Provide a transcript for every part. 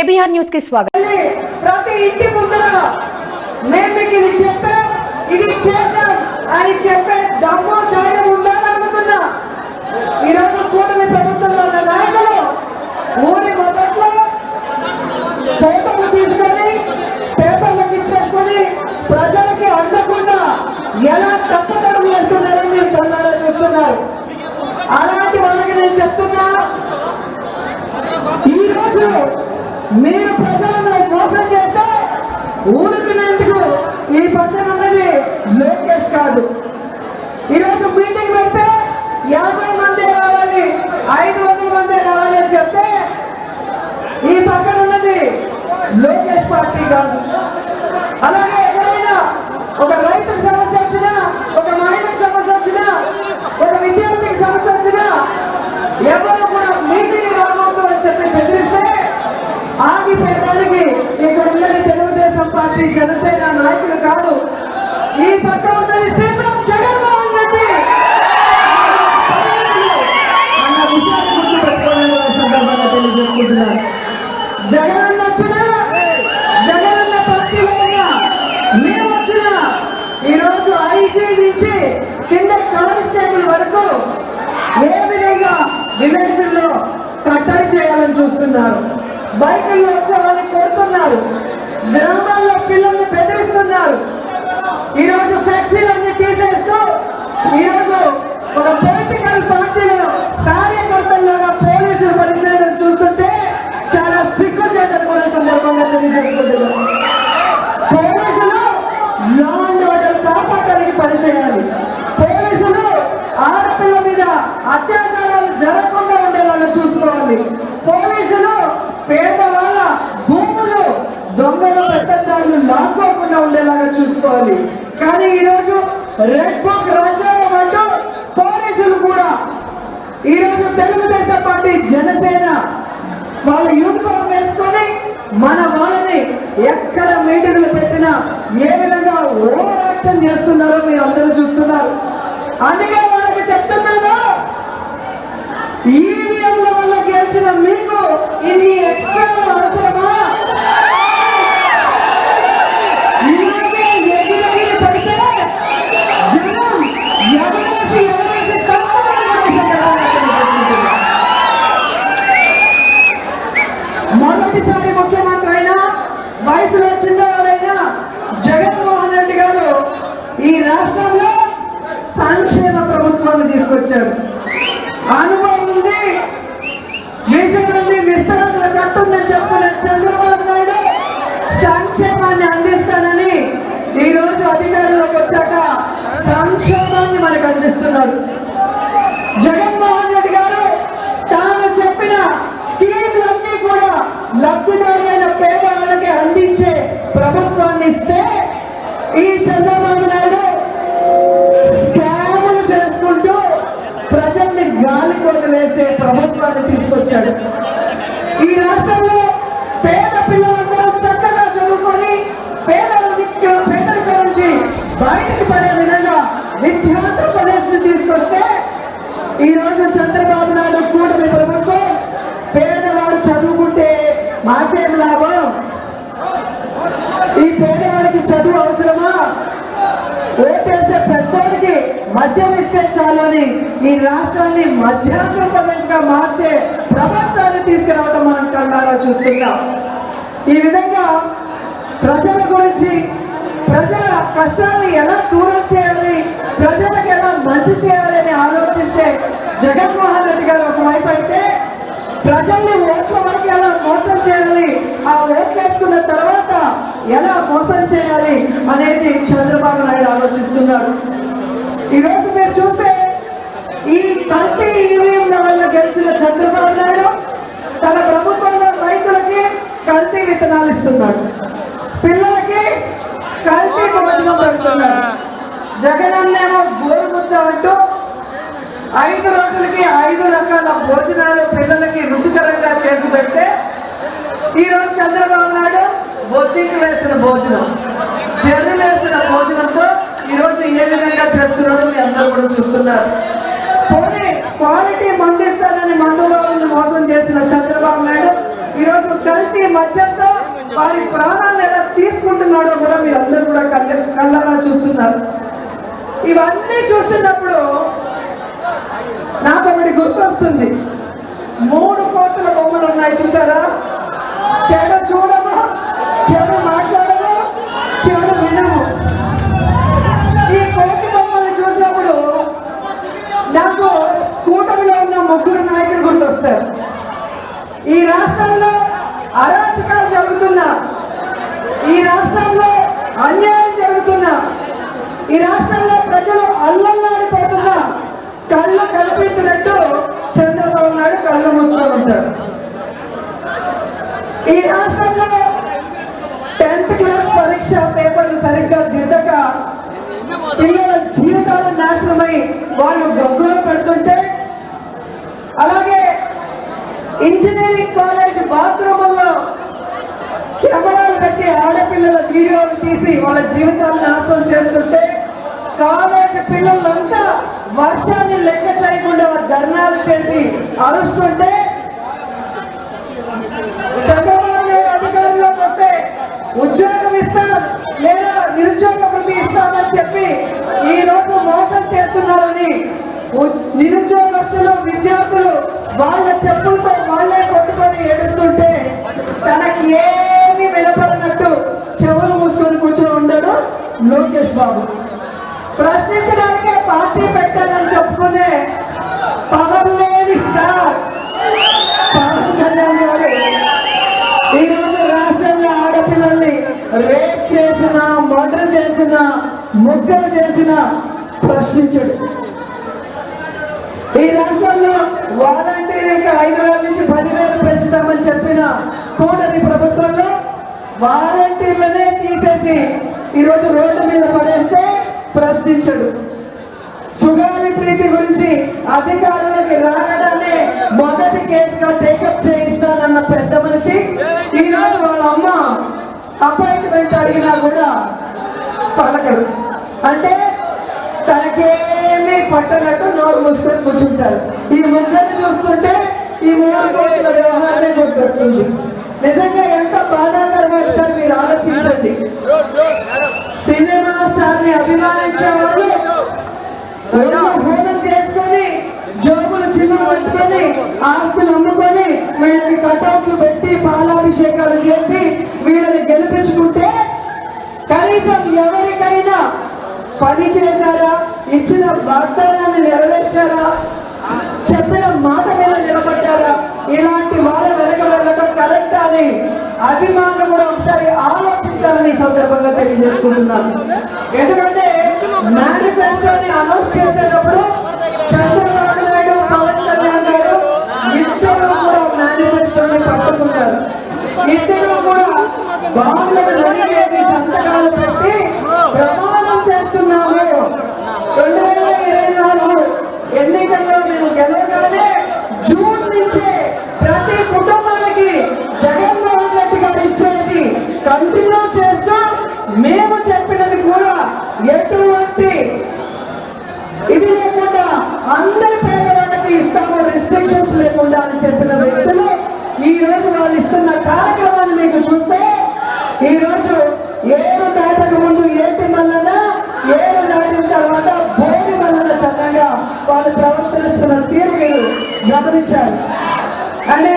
KBR న్యూస్కి స్వాగతం. ప్రతి ఇంటి ముందర మేము మీకు ఇది చెప్పాం ఇది చేశాం. అని చెప్పే దమ్ము ధైర్యం ఉందని అని అడుగుతున్నా ఈరోజు కూటమి ప్రభుత్వంలో ఉన్న నాయకులు ఊరి మొదట్లో ఫోటోలు తీసుకొని పేపర్లకు ఇచ్చేసుకొని ప్రజలకి అందకుండా ఎలా తప్పటడుగు వేస్తున్నారని మీరు కళ్ళారా చూస్తున్నారు. అలాంటి వాళ్ళకి నేను చెప్తున్నా ఈరోజు మీరు ప్రజలను మోసం చేస్తే ఊరుకునేందుకు ఈ పక్కన ఉన్నది లోకేష్ కాదు. ఈరోజు మీటింగ్ పెడితే యాభై మంది రావాలి ఐదు వందల మంది రావాలి అని చెప్తే ఈ పక్కన ఉన్నది లోకేష్ పార్టీ కాదు. అలాగే ఎక్కడైనా ఒక రైతుకు సమస్య వచ్చినా ఒక మహిళకు సమస్య వచ్చినా ఒక విద్యార్థికి సమస్య వచ్చినా ఎవరు కూడా మీటింగ్ రావద్దు అని చెప్పి బెదిరిస్తే ఆగిపోయడానికి ఇక్కడ ఉన్నది తెలుగుదేశం పార్టీ జనసేన నాయకులు కాదు ఈ పక్క ఉన్నది సీఎం జగన్మోహన్ రెడ్డి అన్న విషయాన్ని గుర్తుపెట్టుకోవాలని ఈ సందర్భంగా తెలియజేసుకుంటున్నాను జగనన్న వచ్చినా జగనన్న పార్టీలో ఉన్న మేము వచ్చినా ఈరోజు ఐజీ నుంచి కింద కానిస్టేబుల్ వరకు ఏ విధంగా విలేజ్లో కట్టడి చేయాలని చూస్తున్నారు బైకుల్లో వచ్చే వాళ్ళని కొడుతున్నారు. గ్రామాల్లో పిల్లల్ని బెదిరిస్తున్నారు. ఈరోజు ఫ్లెక్సీలన్నీ తీసేస్తూ ఈరోజు ఒక పొలిటికల్ పార్టీలో కార్యకర్తల్లాగా చూసుకోవాలి. కానీ ఈరోజు రెడ్ బుక్ రాజ్యాంగం అంటూ పోలీసులు కూడా ఈరోజు తెలుగుదేశం పార్టీ జనసేన వాళ్ళ యూనిఫామ్ వేసుకొని మన వాళ్ళని ఎక్కడ మీటింగ్లు పెట్టినా ఏ విధంగా ఓవర్ యాక్షన్ చేస్తున్నారో మీరు అందరూ చూస్తున్నారు. అందుకే వాళ్ళకి చెప్తున్నాను. ఈవీఎంల వల్ల గెలిచిన మీకు ఇన్ని అనుభవాన్ని తీసుకొచ్చారు. అనుభవం ఉంది. విషయం ఉంది విస్తరణ కట్టుందని చెప్పిన చంద్రబాబు నాయుడు సంక్షేమాన్ని అందిస్తానని ఈ రోజు అధికారంలోకి వచ్చాక సంక్షేమాన్ని మనకు అందిస్తున్నారు జగన్మోహన్ రెడ్డి గారు తాను చెప్పిన స్కీమ్లన్నీ కూడా లబ్ధిదారులైన పేదవాళ్ళకి అందించే ప్రభుత్వాన్ని ఇస్తే ఈ చంద్ర తీసుకొచ్చాడు ఈ రాష్ట్రంలో పేద పిల్లలందరూ చక్కగా చదువుకొని పేదరిక పేదరిక నుంచి బయటకు పడే విధంగా విద్యాంధ్రప్రదేశ్ తీసుకొస్తే ఈ రోజు చంద్రబాబు నాయుడు కూటమి ప్రభుత్వం పేదవాడు చదువుకుంటే మాకేం లాభం? మద్యం ఇస్తే చాలని ఈ రాష్ట్రాన్ని మధ్యాహ్న గా మార్చే ప్రభుత్వాన్ని తీసుకురావడం మనం కళ్ళారా చూస్తున్నాం. ఈ విధంగా ప్రజల గురించి ప్రజల కష్టాన్ని ఎలా దూరం చేయాలి ప్రజలకు ఎలా మంచి చేయాలని ఆలోచించే జగన్మోహన్ రెడ్డి గారు ఒకవైపు అయితే ప్రజల్ని ఓట్ల వరకు ఎలా మోసం చేయాలి ఆ ఓట్లేసుకున్న తర్వాత ఎలా మోసం చేయాలి అనేది చంద్రబాబు నాయుడు ఆలోచిస్తున్నాడు. ఈరోజు మీరు చూస్తే ఈ కల్తీ ఈవీఎంల వల్ల గెలిచిన చంద్రబాబు నాయుడు తన ప్రభుత్వంలో రైతులకి కల్తీ విత్తనాలు ఇస్తున్నాడు. పిల్లలకి కల్తీ భోజనం పెడుతున్నాడు. జగన్ అన్నేమో అంటూ ఐదు రోజులకి ఐదు రకాల భోజనాలు పిల్లలకి రుచికరంగా చేసి పెడితే ఈ రోజు చంద్రబాబు నాయుడు బొద్దికి వేసిన భోజనం చెర్రి వేసిన భోజనంతో ఈ రోజు ఏ విధంగా చేస్తున్నాడో మీ అందరూ కూడా చూస్తున్నారు. పోనీ క్వాలిటీ మందిస్తానని మందుబాబుని మోసం చేసిన చంద్రబాబు నాయుడు ఈరోజు కల్తీ మధ్యంతో వారి ప్రాణాలను ఎలా తీసుకుంటున్నాడో కూడా అందరూ కూడా కళ్ళ కళ్ళలా చూస్తున్నారు. ఇవన్నీ చూస్తున్నప్పుడు నాకు ఒకటి గుర్తొస్తుంది. మూడు కోట్ల బొమ్మలు ఉన్నాయి చూసారా? చెడ చూడ మాట్లాడము చెడు వినము ఈ కోటి బొమ్మలు చూసినప్పుడు నాకు కూటమిలో ఉన్న ముగ్గురు నాయకులు గుర్తొస్తారు ఈ రాష్ట్రంలో అరాచకాలు జరుగుతున్నా ఈ రాష్ట్రంలో అన్యాయం జరుగుతున్నా ఈ రాష్ట్రంలో ప్రజలు అల్లల్లాడిపోతున్నా కళ్ళు కనిపించినట్టు చంద్రబాబు నాయుడు కళ్ళు మూస్తూ ఉంటాడు. ఈ రాష్ట్రంలో టెన్త్ క్లాస్ పరీక్ష పేపర్లు సరిగ్గా దిద్దక పిల్లల జీవితాలు నాశనమై వాళ్ళు గొగ్గలు పెడుతుంటే అలాగే ఇంజనీరింగ్ కాలేజ్ బాత్రూముల్లో కెమెరాలు పెట్టి ఆడపిల్లల వీడియోలు తీసి వాళ్ళ జీవితాలను నాశనం చేస్తుంటే కాలేజ్ పిల్లలంతా వర్షాన్ని లెక్క చేయకుండా ధర్నాలు చేసి అరుస్తుంటే చంద్రబాబు నాయుడు అధికారంలోకి వస్తే ఉద్యోగం ఇస్తాం లేదా నిరుద్యోగ వృత్తి ఇస్తామని చెప్పి ఈ రోజు మోసం చేస్తున్నారని ఉ- నిరుద్యోగస్తులు విద్యార్థులు వాళ్ళ చెప్పులతో వాళ్ళే కొట్టుకొని ఏడుస్తుంటే తనకి ఏమీ వినపడినట్టు చెవులు మూసుకొని కూర్చొని ఉండడు లోకేష్ బాబు ప్రశ్నించడానికే పార్టీ పెట్టానని చెప్పుకునే పవన్ లేని స్టార్ పవన్ కళ్యాణ్ గారు. ఈ రాష్ట్రంలో ఆడపిల్లల్ని రేప్ చేసిన మర్డర్ చేసిన ముక్కలు చేసిన ప్రశ్నించడు. ఈ రాష్ట్రంలో వాలంటీర్లకు ఐదు వేల నుంచి పదివేలు పెంచుతామని చెప్పిన కూటమి ప్రభుత్వంలో వాలంటీర్లనే తీసేసి ఈరోజు రోడ్డు మీద పడేస్తే ప్రశ్నించడు. సుగాలి ప్రీతి గురించి అధికారులకు రాగడానే మొదటి కేసుగా టేకప్ చేయిస్తానన్న పెద్ద మనిషి. ఈ రోజు వాళ్ళ అమ్మ అపాయింట్మెంట్ అడిగినా కూడా పలకడు. అంటే తనకేమీ పట్టనట్టు నోరు మూసుకొని కూర్చుంటారు ఈ ముగ్గురిని చూస్తుంటే ఈ మూడు కోట్ల వ్యవహారమే గుర్తొస్తుంది. నిజంగా ఎంత బాధాకరమైన సార్ మీరు ఆలోచించండి. సినిమా స్టార్ని అభిమానించే వాళ్ళు చేసుకొని జోబులు చిల్లులు పెట్టుకొని ఆస్తులు అమ్ముకొని వీళ్ళని కటౌట్లు పెట్టి పాలాభిషేకాలు చేసి వీళ్ళని గెలిపించుకుంటే కనీసం ఎవరికైనా పని చేశారా? ఇచ్చిన వాగ్దానాన్ని నెరవేర్చారా చెప్పిన మాట మీద నిలబడ్డారా ఇలాంటి వాళ్ళ వెనక వెళ్ళడం కరెక్ట్ అని అభిమానులు కూడా ఒకసారి ఆలోచించాలని ఈ సందర్భంగా తెలియజేసుకుంటున్నాను ఎందుకంటే మేనిఫెస్టోని అనౌన్స్ చేసేటప్పుడు చంద్రబాబు నాయుడు పవన్ కళ్యాణ్ గారు ఇద్దరు కూడా మేనిఫెస్టోని పట్టుకున్నారు ఇద్దరు కూడా బాండ్లను రెడీ చేసి సంతకాలు పెట్టి ప్రమాణం చేస్తున్నాము రెండు వేల ఇరవై నాలుగు ఎన్నికల్లో మేము గెలవగానే జూన్ నుంచే ప్రతి కుటుంబానికి జగన్మోహన్ రెడ్డి గారు ఇచ్చేది కంటిన్యూ చేస్తూ మేము చెప్పినది కూడా ఎటువంటి ఇది లేకుండా అందరి పేదవాళ్ళకి ఇస్తాము రిస్ట్రిక్షన్స్ లేకుండా అని చెప్పిన వ్యక్తులు ఈ రోజు వాళ్ళు ఇస్తున్న కార్యక్రమాన్ని మీకు చూస్తే ఈ రోజు ఏడు దాటక ముందు ఏంటి మల్లన ఏడు దాటిన తర్వాత బోడి మల్లన చక్కగా వాళ్ళు ప్రవర్తిస్తున్న తీరు మీరు గమనించారు. అండ్ ఈ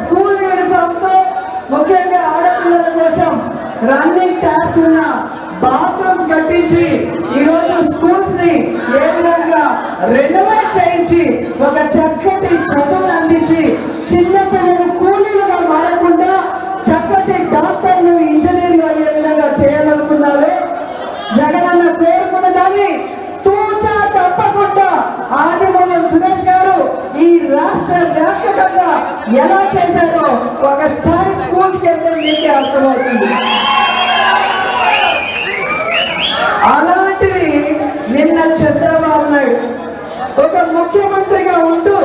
స్కూల్ యూనిఫామ్తో ముఖ్యంగా ఆడపిల్లల కోసం రన్నింగ్ ట్యాప్స్ ఉన్న బాత్రూమ్స్ కట్టించి ఈరోజు స్కూల్స్ని ఏ విధంగా రెనోవేట్ చేయించి ఒక చక్కటి చదువును అందించి రాష్ట్ర వ్యాప్తంగా ఎలా చేశారో ఒకసారి స్కూల్కి వెళ్తే మీకే అర్థమవుతుంది. అలాంటివి నిన్న చంద్రబాబు నాయుడు ఒక ముఖ్యమంత్రిగా ఉంటూ